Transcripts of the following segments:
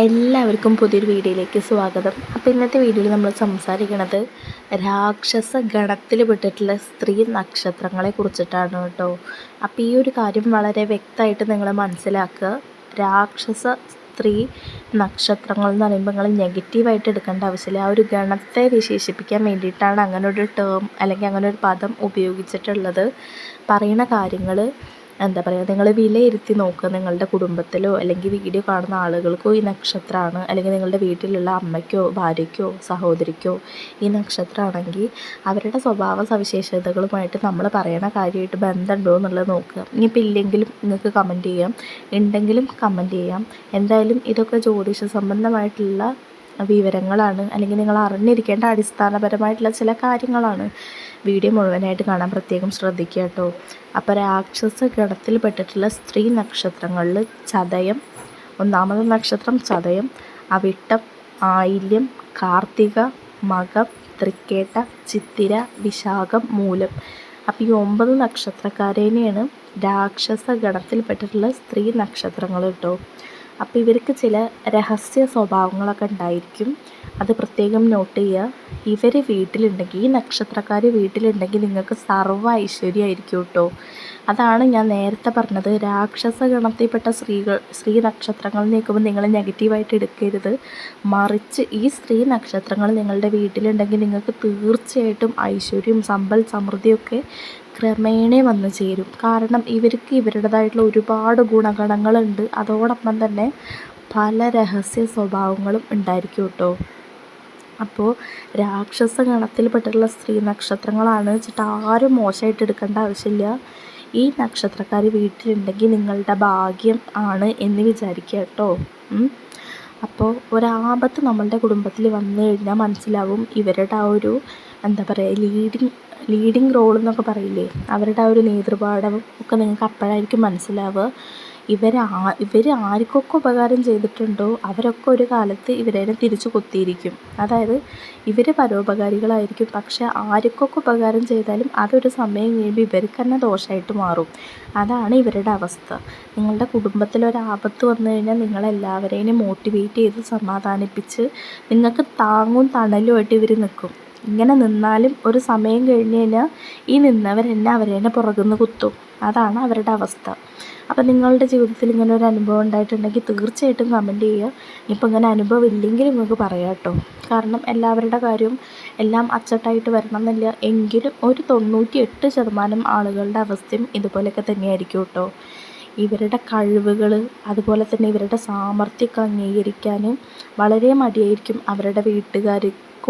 എല്ലാവർക്കും പുതിയൊരു വീഡിയോയിലേക്ക് സ്വാഗതം. അപ്പോൾ ഇന്നത്തെ വീഡിയോയിൽ നമ്മൾ സംസാരിക്കുന്നത് രാക്ഷസ ഗണത്തിൽ പെട്ടിട്ടുള്ള സ്ത്രീ നക്ഷത്രങ്ങളെ കുറിച്ചിട്ടാണ് കേട്ടോ. അപ്പോൾ ഈ ഒരു കാര്യം വളരെ വ്യക്തമായിട്ട് നിങ്ങൾ മനസ്സിലാക്കുക. രാക്ഷസ സ്ത്രീ നക്ഷത്രങ്ങൾ എന്ന് പറയുമ്പോൾ നിങ്ങൾ നെഗറ്റീവായിട്ട് എടുക്കേണ്ട ആവശ്യമില്ല. ആ ഒരു ഗണത്തെ വിശേഷിപ്പിക്കാൻ വേണ്ടിയിട്ടാണ് അങ്ങനെ ഒരു ടേം അല്ലെങ്കിൽ അങ്ങനെ ഒരു പദം ഉപയോഗിച്ചിട്ടുള്ളത്. പറയുന്ന കാര്യങ്ങൾ എന്താ പറയുക നിങ്ങൾ വിലയിരുത്തി നോക്കുക. നിങ്ങളുടെ കുടുംബത്തിലോ അല്ലെങ്കിൽ വീഡിയോ കാണുന്ന ആളുകൾക്കോ ഈ നക്ഷത്രമാണ്. അല്ലെങ്കിൽ നിങ്ങളുടെ വീട്ടിലുള്ള അമ്മയ്ക്കോ ഭാര്യയ്ക്കോ സഹോദരിക്കോ ഈ നക്ഷത്രമാണെങ്കിൽ അവരുടെ സ്വഭാവ സവിശേഷതകളുമായിട്ട് നമ്മൾ പറയുന്ന കാര്യമായിട്ട് ബന്ധമുണ്ടോ എന്നുള്ളത് നോക്കുക. ഇനിയിപ്പോൾ ഇല്ലെങ്കിലും നിങ്ങൾക്ക് കമന്റ് ചെയ്യാം. ഉണ്ടെങ്കിലും കമന്റ് ചെയ്യാം. എന്തായാലും ഇതൊക്കെ ജ്യോതിഷ സംബന്ധമായിട്ടുള്ള വിവരങ്ങളാണ്. അല്ലെങ്കിൽ നിങ്ങൾ അറിഞ്ഞിരിക്കേണ്ട അടിസ്ഥാനപരമായിട്ടുള്ള ചില കാര്യങ്ങളാണ്. വീഡിയോ മുഴുവനായിട്ട് കാണാൻ പ്രത്യേകം ശ്രദ്ധിക്കുക കേട്ടോ. അപ്പോൾ രാക്ഷസ ഗണത്തിൽപ്പെട്ടിട്ടുള്ള സ്ത്രീ നക്ഷത്രങ്ങളിൽ ചതയം ഒന്നാമത് നക്ഷത്രം ചതയം അവിട്ടം ആയില്യം കാർത്തിക മകം തൃക്കേട്ട ചിത്തിര വിശാഖം മൂലം. അപ്പോൾ ഈ ഒമ്പത് നക്ഷത്രക്കാരേനെയാണ് രാക്ഷസ ഗണത്തിൽപ്പെട്ടിട്ടുള്ള സ്ത്രീ നക്ഷത്രങ്ങൾ കേട്ടോ. അപ്പോൾ ഇവർക്ക് ചില രഹസ്യ സ്വഭാവങ്ങളൊക്കെ ഉണ്ടായിരിക്കും. അത് പ്രത്യേകം നോട്ട് ചെയ്യുക. ഇവർ വീട്ടിലുണ്ടെങ്കിൽ ഈ നക്ഷത്രക്കാർ വീട്ടിലുണ്ടെങ്കിൽ നിങ്ങൾക്ക് സർവ ഐശ്വര്യമായിരിക്കും കേട്ടോ. അതാണ് ഞാൻ നേരത്തെ പറഞ്ഞത്. രാക്ഷസ ഗണത്തിൽപ്പെട്ട സ്ത്രീകൾ സ്ത്രീ നക്ഷത്രങ്ങൾ നീക്കുമ്പോൾ നിങ്ങൾ നെഗറ്റീവായിട്ട് എടുക്കരുത്. മറിച്ച് ഈ സ്ത്രീ നക്ഷത്രങ്ങൾ നിങ്ങളുടെ വീട്ടിലുണ്ടെങ്കിൽ നിങ്ങൾക്ക് തീർച്ചയായിട്ടും ഐശ്വര്യം സമ്പൽ സമൃദ്ധിയൊക്കെ ക്രമേണ വന്നു ചേരും. കാരണം ഇവർക്ക് ഇവരുടേതായിട്ടുള്ള ഒരുപാട് ഗുണഗണങ്ങളുണ്ട്. അതോടൊപ്പം തന്നെ പല രഹസ്യ സ്വഭാവങ്ങളും ഉണ്ടായിരിക്കും കേട്ടോ. അപ്പോൾ രാക്ഷസ ഗണത്തിൽപ്പെട്ടിട്ടുള്ള സ്ത്രീ നക്ഷത്രങ്ങളാണ് വെച്ചിട്ട് ആരും മോശമായിട്ട് എടുക്കേണ്ട ആവശ്യമില്ല. ഈ നക്ഷത്രക്കാർ വീട്ടിലുണ്ടെങ്കിൽ നിങ്ങളുടെ ഭാഗ്യം ആണ് എന്ന് വിചാരിക്കുക കേട്ടോ. അപ്പോൾ ഒരാപത്ത് നമ്മളുടെ കുടുംബത്തിൽ വന്നു കഴിഞ്ഞാൽ മനസ്സിലാവും ഇവരുടെ ആ ഒരു എന്താ പറയുക ലീഡിങ് ലീഡിങ് റോൾ എന്നൊക്കെ പറയില്ലേ? അവരുടെ ആ ഒരു നേതൃപാഠം ഒക്കെ നിങ്ങൾക്ക് അപ്പോഴായിരിക്കും മനസ്സിലാവുക. ഇവർ ആ ഇവർ ആർക്കൊക്കെ ഉപകാരം ചെയ്തിട്ടുണ്ടോ അവരൊക്കെ ഒരു കാലത്ത് ഇവരെ തിരിച്ചു കൊത്തിയിരിക്കും. അതായത് ഇവർ പരോപകാരികളായിരിക്കും. പക്ഷേ ആർക്കൊക്കെ ഉപകാരം ചെയ്താലും അതൊരു സമയം കഴിയുമ്പോൾ ഇവർക്ക് തന്നെ ദോഷമായിട്ട് മാറും. അതാണ് ഇവരുടെ അവസ്ഥ. നിങ്ങളുടെ കുടുംബത്തിൽ ഒരു ആപത്ത് വന്നു കഴിഞ്ഞാൽ നിങ്ങളെല്ലാവരെയും മോട്ടിവേറ്റ് ചെയ്ത് സമാധാനിപ്പിച്ച് നിങ്ങൾക്ക് താങ്ങും തണലുമായിട്ട് ഇവർ നിൽക്കും. ഇങ്ങനെ നിന്നാലും ഒരു സമയം കഴിഞ്ഞ് കഴിഞ്ഞാൽ ഈ നിന്നവരെന്നെ അവരെ പുറകുനിന്ന് കുത്തും. അതാണ് അവരുടെ അവസ്ഥ. അപ്പം നിങ്ങളുടെ ജീവിതത്തിൽ ഇങ്ങനെ ഒരു അനുഭവം ഉണ്ടായിട്ടുണ്ടെങ്കിൽ തീർച്ചയായിട്ടും കമന്റ് ചെയ്യുക. ഇപ്പം ഇങ്ങനെ അനുഭവം ഇല്ലെങ്കിൽ നിങ്ങൾക്ക് പറയാം കേട്ടോ. കാരണം എല്ലാവരുടെ കാര്യവും എല്ലാം അച്ചട്ടായിട്ട് വരണം എന്നില്ല എങ്കിലും ഒരു തൊണ്ണൂറ്റി എട്ട് ശതമാനം ആളുകളുടെ അവസ്ഥയും ഇതുപോലെയൊക്കെ തന്നെയായിരിക്കും കേട്ടോ. ഇവരുടെ കഴിവുകൾ അതുപോലെ തന്നെ ഇവരുടെ സാമർഥ്യമൊക്കെ അംഗീകരിക്കാനും വളരെ മടിയായിരിക്കും അവരുടെ വീട്ടുകാർ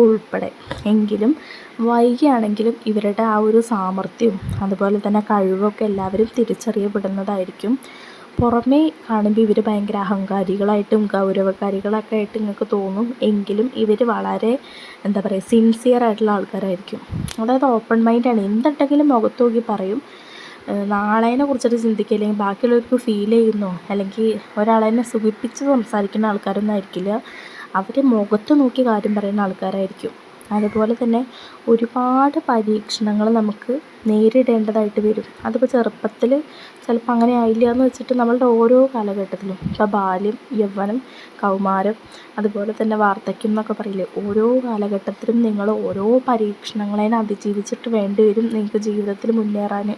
ഉൾപ്പെടെ. എങ്കിലും വൈകിയാണെങ്കിലും ഇവരുടെ ആ ഒരു സാമർഥ്യവും അതുപോലെ തന്നെ കഴിവൊക്കെ എല്ലാവരും തിരിച്ചറിയപ്പെടുന്നതായിരിക്കും. പുറമേ കാണുമ്പോൾ ഇവർ ഭയങ്കര അഹങ്കാരികളായിട്ടും ഗൗരവകാരികളൊക്കെ ആയിട്ട് നിങ്ങൾക്ക് തോന്നും. എങ്കിലും ഇവർ വളരെ എന്താ പറയുക സിൻസിയർ ആയിട്ടുള്ള ആൾക്കാരായിരിക്കും. അതായത് ഓപ്പൺ മൈൻഡാണ് എന്തുണ്ടെങ്കിലും മുഖത്ത് നോക്കി പറയും. നാളേനെ കുറിച്ചിട്ട് ചിന്തിക്കുക. അല്ലെങ്കിൽ ബാക്കിയുള്ളവർക്ക് ഫീൽ ചെയ്യുന്നോ? അല്ലെങ്കിൽ ഒരാളെന്നെ സുഖിപ്പിച്ച് സംസാരിക്കുന്ന ആൾക്കാരൊന്നും ആയിരിക്കില്ല. അവർ മുഖത്ത് നോക്കി കാര്യം പറയുന്ന ആൾക്കാരായിരിക്കും. അതുപോലെ തന്നെ ഒരുപാട് പരീക്ഷണങ്ങൾ നമുക്ക് നേരിടേണ്ടതായിട്ട് വരും. അതിപ്പോൾ ചെറുപ്പത്തിൽ ചിലപ്പോൾ അങ്ങനെ ആയില്ല എന്ന് വെച്ചിട്ട് നമ്മളുടെ ഓരോ കാലഘട്ടത്തിലും ഇപ്പോൾ ബാല്യം യൗവനം കൗമാരം അതുപോലെ തന്നെ വാർദ്ധക്യം എന്നൊക്കെ പറയില്ലേ? ഓരോ കാലഘട്ടത്തിലും നിങ്ങൾ ഓരോ പരീക്ഷണങ്ങളെ അതിജീവിച്ചിട്ട് വേണ്ടി വരും നിങ്ങൾക്ക് ജീവിതത്തിൽ മുന്നേറാൻ.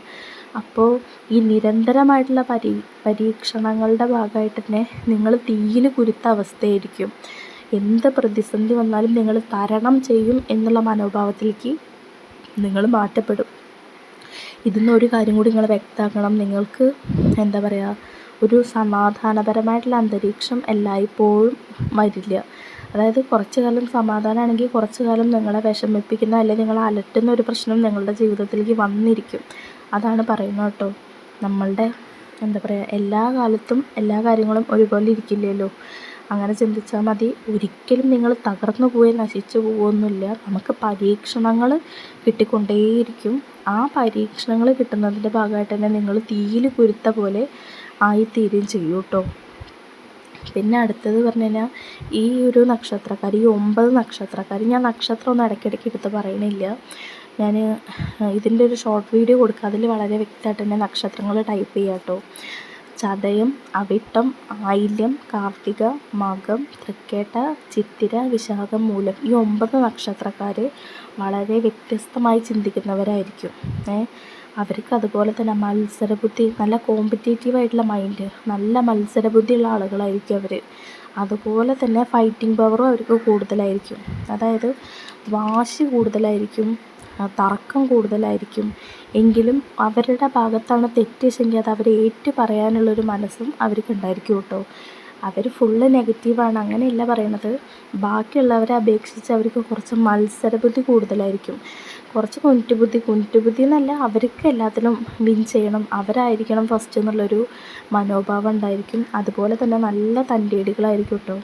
അപ്പോൾ ഈ നിരന്തരമായിട്ടുള്ള പരീ പരീക്ഷണങ്ങളുടെ ഭാഗമായിട്ട് തന്നെ നിങ്ങൾ തീയിൽ കുരുത്ത അവസ്ഥയായിരിക്കും. എന്ത് പ്രതിസന്ധി വന്നാലും നിങ്ങൾ തരണം ചെയ്യും എന്നുള്ള മനോഭാവത്തിലേക്ക് നിങ്ങൾ മാറ്റപ്പെടും. ഇതിന്ന് ഒരു കാര്യം കൂടി നിങ്ങൾ വ്യക്തമാക്കണം. നിങ്ങൾക്ക് എന്താ പറയുക ഒരു സമാധാനപരമായിട്ടുള്ള അന്തരീക്ഷം എല്ലായ്പ്പോഴും വരില്ല. അതായത് കുറച്ച് കാലം സമാധാനമാണെങ്കിൽ കുറച്ച് കാലം നിങ്ങളെ വിഷമിപ്പിക്കുന്ന അല്ലെങ്കിൽ നിങ്ങളെ അലട്ടുന്ന ഒരു പ്രശ്നം നിങ്ങളുടെ ജീവിതത്തിലേക്ക് വന്നിരിക്കും. അതാണ് പറയുന്നത് കേട്ടോ. നമ്മളുടെ എന്താ പറയുക എല്ലാ കാലത്തും എല്ലാ കാര്യങ്ങളും ഒരുപോലെ ഇരിക്കില്ലല്ലോ. അങ്ങനെ ചിന്തിച്ചാൽ മതി. ഒരിക്കലും നിങ്ങൾ തകർന്നു പോയി നശിച്ചു പോകുമെന്നില്ല നമുക്ക് പരീക്ഷണങ്ങൾ കിട്ടിക്കൊണ്ടേയിരിക്കും. ആ പരീക്ഷണങ്ങൾ കിട്ടുന്നതിന്റെ ഭാഗമായിട്ട് തന്നെ നിങ്ങൾ തീയിൽ കുരുത്ത പോലെ ആയിത്തീരുകയും ചെയ്യും കേട്ടോ. പിന്നെ അടുത്തത് പറഞ്ഞു കഴിഞ്ഞാൽ ഈ ഒരു നക്ഷത്രക്കാർ ഈ ഒമ്പത് നക്ഷത്രക്കാർ ഞാൻ നക്ഷത്രം ഒന്നും ഇടയ്ക്കിടയ്ക്ക് എടുത്ത് പറയണില്ല. ഞാൻ ഇതിന്റെ ഒരു ഷോർട്ട് വീഡിയോ കൊടുക്കുക അതിൽ വളരെ വ്യക്തമായിട്ട് തന്നെ നക്ഷത്രങ്ങൾ ടൈപ്പ് ചെയ്യാം കേട്ടോ ചതയം അവിട്ടം ആയില്യം കാർത്തിക മകം തൃക്കേട്ട ചിത്തിര വിശാഖം മൂലം ഈ ഒമ്പത് നക്ഷത്രക്കാർ വളരെ വ്യത്യസ്തമായി ചിന്തിക്കുന്നവരായിരിക്കും. ഏ അവർക്ക് അതുപോലെ തന്നെ മത്സരബുദ്ധി നല്ല കോമ്പറ്റേറ്റീവ് ആയിട്ടുള്ള മൈൻഡ് നല്ല മത്സരബുദ്ധിയുള്ള ആളുകളായിരിക്കും അവർ അതുപോലെ തന്നെ ഫൈറ്റിംഗ് പവറും അവർക്ക് കൂടുതലായിരിക്കും. അതായത് വാശി കൂടുതലായിരിക്കും തർക്കം കൂടുതലായിരിക്കും. എങ്കിലും അവരുടെ ഭാഗത്താണ് തെറ്റെങ്കിൽ അത് അവർ ഏറ്റു പറയാനുള്ളൊരു മനസ്സും അവർക്കുണ്ടായിരിക്കും കേട്ടോ. അവർ ഫുള്ള് നെഗറ്റീവാണ് അങ്ങനെയല്ല പറയണത്. ബാക്കിയുള്ളവരെ അപേക്ഷിച്ച് അവർക്ക് കുറച്ച് മത്സരബുദ്ധി കൂടുതലായിരിക്കും. കുറച്ച് കുന്റ്റുബുദ്ധി കുന്റ്റുബുദ്ധി എന്നല്ല അവർക്ക് എല്ലാത്തിലും വിൻ ചെയ്യണം. അവരായിരിക്കണം ഫസ്റ്റ് എന്നുള്ളൊരു മനോഭാവം ഉണ്ടായിരിക്കും. അതുപോലെ തന്നെ നല്ല തന്റേടികളായിരിക്കും കേട്ടോ.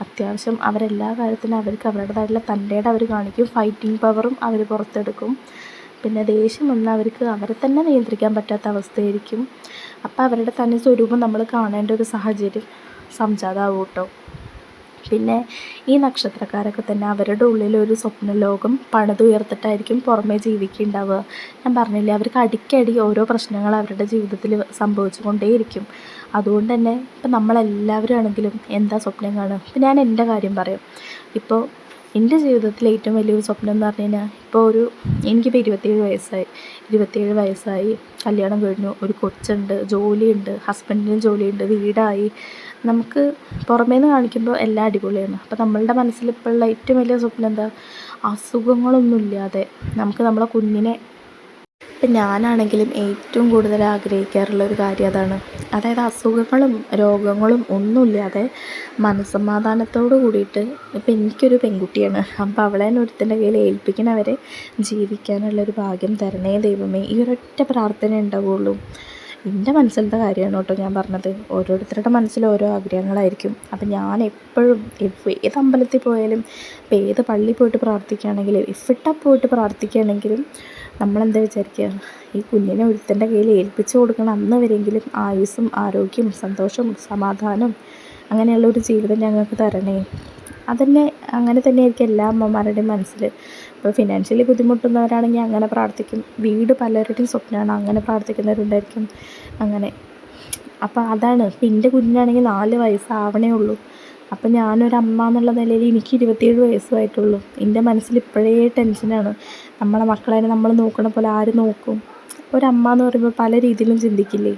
അത്യാവശ്യം അവരെല്ലാ കാര്യത്തിനും അവർക്ക് അവരുടേതായിട്ടുള്ള തന്റേടം അവർ കാണിക്കും. ഫൈറ്റിംഗ് പവറും അവർ പുറത്തെടുക്കും. പിന്നെ ദേഷ്യം വന്നാൽ അവർക്ക് അവരെ തന്നെ നിയന്ത്രിക്കാൻ പറ്റാത്ത അവസ്ഥയായിരിക്കും. അപ്പോൾ അവരുടെ തന്നെ സ്വരൂപം നമ്മൾ കാണേണ്ട ഒരു സാഹചര്യം സംജാതമാവും കേട്ടോ പിന്നെ ഈ നക്ഷത്രക്കാരൊക്കെ തന്നെ അവരുടെ ഉള്ളിലൊരു സ്വപ്ന ലോകം പണിതുയർത്തിട്ടായിരിക്കും പുറമേ ജീവിക്കുന്നുണ്ടാവുക ഞാൻ പറഞ്ഞില്ലേ അവർക്ക് അടിക്കടി ഓരോ പ്രശ്നങ്ങൾ അവരുടെ ജീവിതത്തിൽ സംഭവിച്ചുകൊണ്ടേയിരിക്കും. അതുകൊണ്ട് തന്നെ ഇപ്പം നമ്മളെല്ലാവരും ആണെങ്കിലും എന്താ സ്വപ്നം കാണുക? ഇപ്പം ഞാൻ എന്റെ കാര്യം പറയാം. ഇപ്പോൾ എന്റെ ജീവിതത്തിലെ ഏറ്റവും വലിയൊരു സ്വപ്നം എന്ന് പറഞ്ഞു കഴിഞ്ഞാൽ ഇപ്പോൾ ഒരു എനിക്കിപ്പോൾ ഇരുപത്തേഴ് വയസ്സായി. ഇരുപത്തേഴ് വയസ്സായി. കല്യാണം കഴിഞ്ഞു. ഒരു കൊച്ചുണ്ട്. ജോലിയുണ്ട്. ഹസ്ബൻഡിനും ജോലിയുണ്ട്. വീടായി. നമുക്ക് പുറമേ നിന്ന് കാണിക്കുമ്പോൾ എല്ലാം അടിപൊളിയാണ്. അപ്പോൾ നമ്മളുടെ മനസ്സിൽ ഇപ്പോഴുള്ള ഏറ്റവും വലിയ സ്വപ്നം എന്താ? അസുഖങ്ങളൊന്നുമില്ലാതെ നമുക്ക് നമ്മളെ കുഞ്ഞിനെ ഇപ്പം ഞാനാണെങ്കിലും ഏറ്റവും കൂടുതൽ ആഗ്രഹിക്കാറുള്ള ഒരു കാര്യം അതാണ്. അതായത് അസുഖങ്ങളും രോഗങ്ങളും ഒന്നുമില്ലാതെ മനസ്സമാധാനത്തോട് കൂടിയിട്ട് ഇപ്പം എനിക്കൊരു പെൺകുട്ടിയാണ്. അപ്പം അവളെ ഒരുത്തന്റെ കയ്യിൽ ഏൽപ്പിക്കണവരെ ജീവിക്കാനുള്ളൊരു ഭാഗ്യം തരണേ ദൈവമേ. ഈ ഒരൊറ്റ പ്രാർത്ഥന ഉണ്ടാവുള്ളൂ. എന്റെ മനസ്സിലത്തെ കാര്യമാണ് കേട്ടോ ഞാൻ പറഞ്ഞത്. ഓരോരുത്തരുടെ മനസ്സിൽ ഓരോ ആഗ്രഹങ്ങളായിരിക്കും. അപ്പം ഞാൻ എപ്പോഴും ഏത് അമ്പലത്തിൽ പോയാലും ഇപ്പം ഏത് പള്ളിയിൽ പോയിട്ട് പ്രാർത്ഥിക്കുകയാണെങ്കിലും ഇഫിട്ട പോയിട്ട് പ്രാർത്ഥിക്കുകയാണെങ്കിലും നമ്മളെന്താ വിചാരിക്കുക? ഈ കുഞ്ഞിനെ ഒരുത്തന്റെ കയ്യിൽ ഏൽപ്പിച്ചു കൊടുക്കണം അന്ന് വരെങ്കിലും ആയുസ്സും ആരോഗ്യം സന്തോഷവും സമാധാനം അങ്ങനെയുള്ള ഒരു ജീവിതം ഞങ്ങൾക്ക് തരണേ. അതന്നെ അങ്ങനെ തന്നെയായിരിക്കും എല്ലാ അമ്മമാരുടെയും മനസ്സിൽ. ഇപ്പോൾ ഫിനാൻഷ്യലി ബുദ്ധിമുട്ടുന്നവരാണെങ്കിൽ അങ്ങനെ പ്രാർത്ഥിക്കും. വീട് പലരുടെയും സ്വപ്നമാണ്. അങ്ങനെ പ്രാർത്ഥിക്കുന്നവരുണ്ടായിരിക്കും. അങ്ങനെ. അപ്പോൾ അതാണ്. എന്റെ കുഞ്ഞാണെങ്കിൽ നാല് വയസ്സാവണേ ഉള്ളൂ. അപ്പം ഞാനൊരമ്മ എന്നുള്ള നിലയിൽ എനിക്ക് ഇരുപത്തിയേഴ് വയസ്സുമായിട്ടുള്ളൂ. എന്റെ മനസ്സിൽ ഇപ്പോഴേ ടെൻഷനാണ് നമ്മളെ മക്കളെ നമ്മൾ നോക്കണ പോലെ ആര് നോക്കും? ഒരമ്മ എന്ന് പറയുമ്പോൾ പല രീതിയിലും ചിന്തിക്കില്ലേ?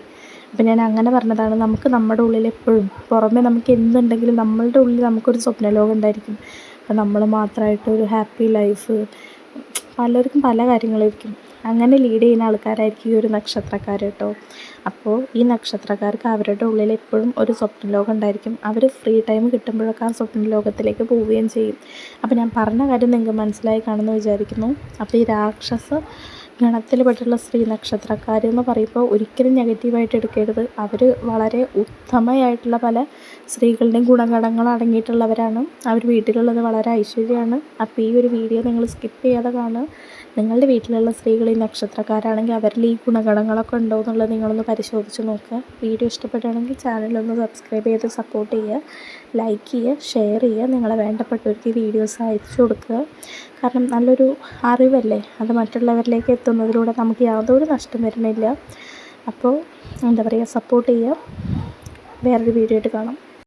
അപ്പം ഞാൻ അങ്ങനെ പറഞ്ഞതാണ് നമുക്ക് നമ്മുടെ ഉള്ളിൽ എപ്പോഴും പുറമെ നമുക്ക് എന്തുണ്ടെങ്കിലും നമ്മളുടെ ഉള്ളിൽ നമുക്കൊരു സ്വപ്നലോകം ഉണ്ടായിരിക്കും. അപ്പം നമ്മൾ മാത്രമായിട്ട് ഒരു ഹാപ്പി ലൈഫ് പലർക്കും പല കാര്യങ്ങളായിരിക്കും. അങ്ങനെ ലീഡ് ചെയ്യുന്ന ആൾക്കാരായിരിക്കും ഈ ഒരു നക്ഷത്രക്കാർ കേട്ടോ. അപ്പോൾ ഈ നക്ഷത്രക്കാർക്ക് അവരുടെ ഉള്ളിൽ എപ്പോഴും ഒരു സ്വപ്നലോകം ഉണ്ടായിരിക്കും. അവർ ഫ്രീ ടൈം കിട്ടുമ്പോഴൊക്കെ ആ സ്വപ്ന ലോകത്തിലേക്ക് പോവുകയും ചെയ്യും. അപ്പോൾ ഞാൻ പറഞ്ഞ കാര്യം നിങ്ങൾക്ക് മനസ്സിലായി കാണുമെന്ന് വിചാരിക്കുന്നു. അപ്പോൾ ഈ രാക്ഷസ ഗണത്തിൽ പെട്ടുള്ള സ്ത്രീ നക്ഷത്രക്കാരെന്ന് പറയുമ്പോൾ ഒരിക്കലും നെഗറ്റീവായിട്ട് എടുക്കരുത്. അവർ വളരെ ഉത്തമയായിട്ടുള്ള പല സ്ത്രീകളുടെയും ഗുണഗണങ്ങൾ അടങ്ങിയിട്ടുള്ളവരാണ്. അവർ വീട്ടിലുള്ളത് വളരെ ഐശ്വര്യമാണ്. അപ്പോൾ ഈ ഒരു വീഡിയോ നിങ്ങൾ സ്കിപ്പ് ചെയ്യാതെ കാണുക. നിങ്ങളുടെ വീട്ടിലുള്ള സ്ത്രീകൾ ഈ നക്ഷത്രക്കാരാണെങ്കിൽ അവരിൽ ഈ ഗുണഗണങ്ങളൊക്കെ ഉണ്ടോ എന്നുള്ളത് നിങ്ങളൊന്ന് പരിശോധിച്ച് നോക്കുക. വീഡിയോ ഇഷ്ടപ്പെടുകയാണെങ്കിൽ ചാനലൊന്ന് സബ്സ്ക്രൈബ് ചെയ്ത് സപ്പോർട്ട് ചെയ്യുക. ലൈക്ക് ചെയ്യുക ഷെയർ ചെയ്യുക. നിങ്ങളെ വേണ്ടപ്പെട്ടവർക്ക് ഈ വീഡിയോസ് അയച്ചു കൊടുക്കുക. കാരണം നല്ലൊരു അറിവല്ലേ? അത് മറ്റുള്ളവരിലേക്ക് എത്തുന്നതിലൂടെ നമുക്ക് യാതൊരു നഷ്ടം വരുന്നില്ല. അപ്പോൾ എന്താ പറയുക സപ്പോർട്ട് ചെയ്യുക. വേറൊരു വീഡിയോ ആയിട്ട് കാണാം.